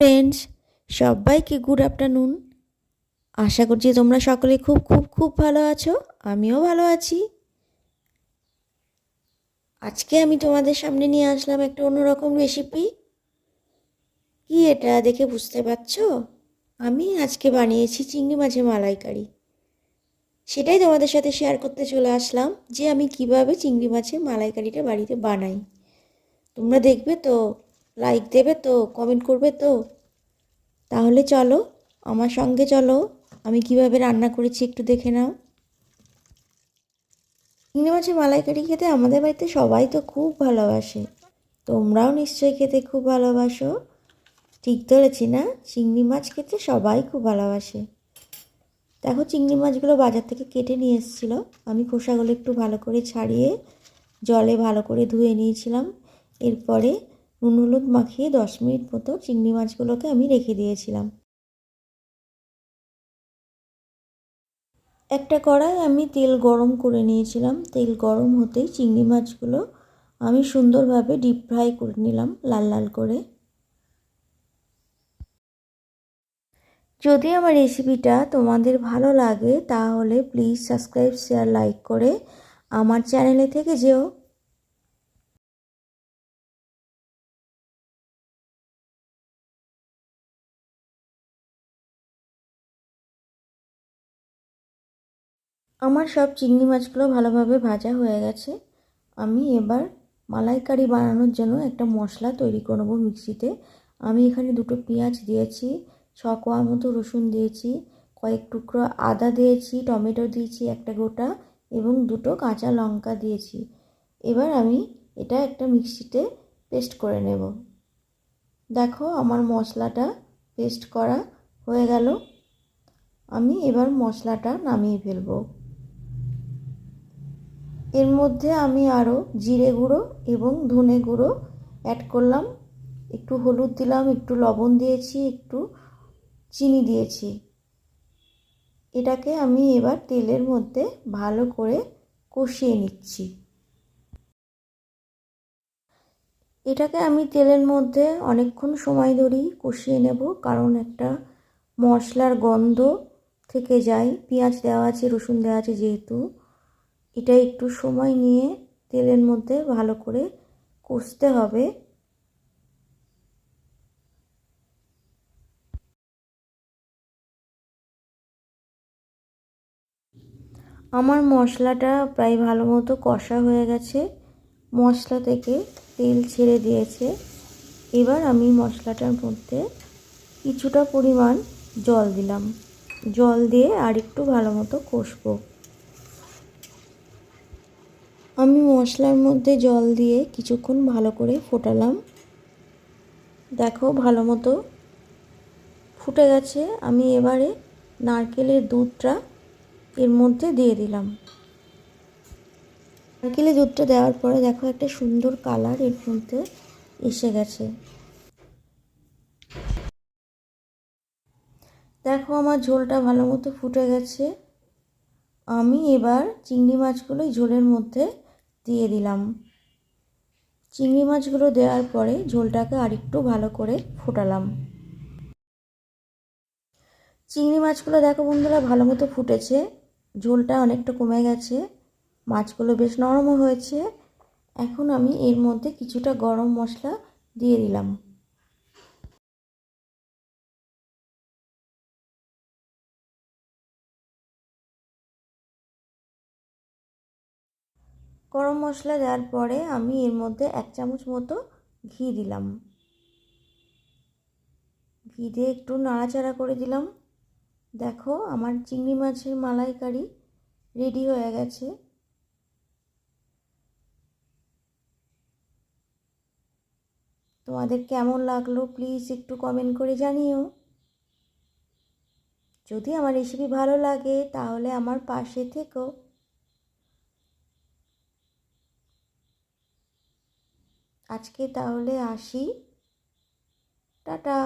Friends সবাইকে good afternoon আশা করছি তোমরা সকলে খুব খুব খুব ভালো আছো। আমিও ভালো আছি। আজকে আমি তোমাদের সামনে নিয়ে আসলাম একটা অন্যরকম রেসিপি কি এটা দেখে বুঝতে পারছ? আমি আজকে বানিয়েছি চিংড়ি মাছের মালাইকারি। সেটাই তোমাদের সাথে শেয়ার করতে চলে আসলাম যে আমি কীভাবে চিংড়ি মাছের মালাইকারিটা বাড়িতে বানাই। তোমরা দেখবে তো লাইক দেবে তো কমেন্ট করবে তো? তাহলে চলো, আমার সঙ্গে চলো। আমি কীভাবে রান্না করেছি একটু দেখে নাও। চিংড়ি মাছের মালাইকারি খেতে আমাদের বাড়িতে সবাই তো খুব ভালোবাসে। তোমরাও নিশ্চয়ই খেতে খুব ভালোবাসো। ঠিক ধরেছি না? চিংড়ি মাছ খেতে সবাই খুব ভালোবাসে। দেখো চিংড়ি মাছগুলো বাজার থেকে কেটে নিয়ে এসেছিল। আমি খোসাগুলো একটু ভালো করে ছাড়িয়ে জলে ভালো করে ধুয়ে নিয়েছিলাম। এরপরে নুন হলুদ মাখিয়ে দশ মিনিট মতো চিংড়ি মাছগুলোকে আমি রেখে দিয়েছিলাম। একটা কড়াই আমি তেল গরম করে নিয়েছিলাম। তেল গরম হতেই চিংড়ি মাছগুলো আমি সুন্দরভাবে ডিপ ফ্রাই করে নিলাম লাল লাল করে। যদি আমার রেসিপিটা তোমাদের ভালো লাগে, তাহলে প্লিজ সাবস্ক্রাইব শেয়ার লাইক করে আমার চ্যানেলে থেকে যেও। আমার সব চিংড়ি মাছগুলো ভালোভাবে ভাজা হয়ে গেছে। আমি এবার মালাইকারি বানানোর জন্য একটা মশলা তৈরি করব মিক্সিতে। আমি এখানে দুটো পেঁয়াজ দিয়েছি, ছ কোয়া মতো রসুন দিয়েছি, কয়েক টুকরো আদা দিয়েছি, টমেটো দিয়েছি একটা গোটা এবং দুটো কাঁচা লঙ্কা দিয়েছি। এবার আমি এটা একটা মিক্সিতে পেস্ট করে নেব। দেখো আমার মশলাটা পেস্ট করা হয়ে গেল। আমি এবার মশলাটা নামিয়ে ফেলব। এর মধ্যে আমি আরও জিরে গুঁড়ো এবং ধনে গুঁড়ো অ্যাড করলাম। একটু হলুদ দিলাম, একটু লবণ দিয়েছি, একটু চিনি দিয়েছি। এটাকে আমি এবার তেলের মধ্যে ভালো করে কষিয়ে নিচ্ছি। এটাকে আমি তেলের মধ্যে অনেকক্ষণ সময় ধরেই কষিয়ে নেব, কারণ একটা মশলার গন্ধ থেকে যায়। পেঁয়াজ দেওয়া আছে, রসুন দেওয়া আছে যেহেতু। এটা একটু সময় নিয়ে তেলের মধ্যে ভালো করে কষতে হবে। আমার মশলাটা প্রায় ভালো মতো কষা হয়ে গেছে। মশলা থেকে তেল ছেড়ে দিয়েছে। এবার আমি মশলাটার মধ্যে কিছুটা পরিমাণ জল দিলাম। জল দিয়ে আর একটু ভালো মতো কষবো। আমি মশলার মধ্যে জল দিয়ে কিছুক্ষণ ভালো করে ফোটালাম। দেখো ভালো মতো ফুটে গেছে। আমি এবারে নারকেলের দুধটা এর মধ্যে দিয়ে দিলাম। নারকেলের দুধটা দেওয়ার পরে দেখো একটা সুন্দর কালারের মধ্যে এসে গেছে। দেখো আমার ঝোলটা ভালো মতো ফুটে গেছে। আমি এবার চিংড়ি মাছগুলো ঝোলের মধ্যে দিয়ে দিলাম। চিংড়ি মাছগুলো দেওয়ার পরে ঝোলটাকে আরেকটু ভালো করে ফোটালাম। চিংড়ি মাছগুলো দেখো বন্ধুরা ভালো মতো ফুটেছে। ঝোলটা অনেকটা কমে গেছে। মাছগুলো বেশ নরমও হয়েছে। এখন আমি এর মধ্যে কিছুটা গরম মশলা দিয়ে দিলাম। গরম মশলা দেওয়ার পরে আমি এর মধ্যে এক চামচ মতো ঘি দিলাম। ঘি দিয়ে একটু নাড়াচাড়া করে দিলাম। দেখো, আমার চিংড়ি মাছের মালাইকারি রেডি হয়ে গেছে। তোমাদের কেমন লাগল প্লিজ একটু কমেন্ট করে জানিও। যদি আমার রেসিপি ভালো লাগে তাহলে আমার পাশে থেকো। আজকে তাহলে আসি। টাটা।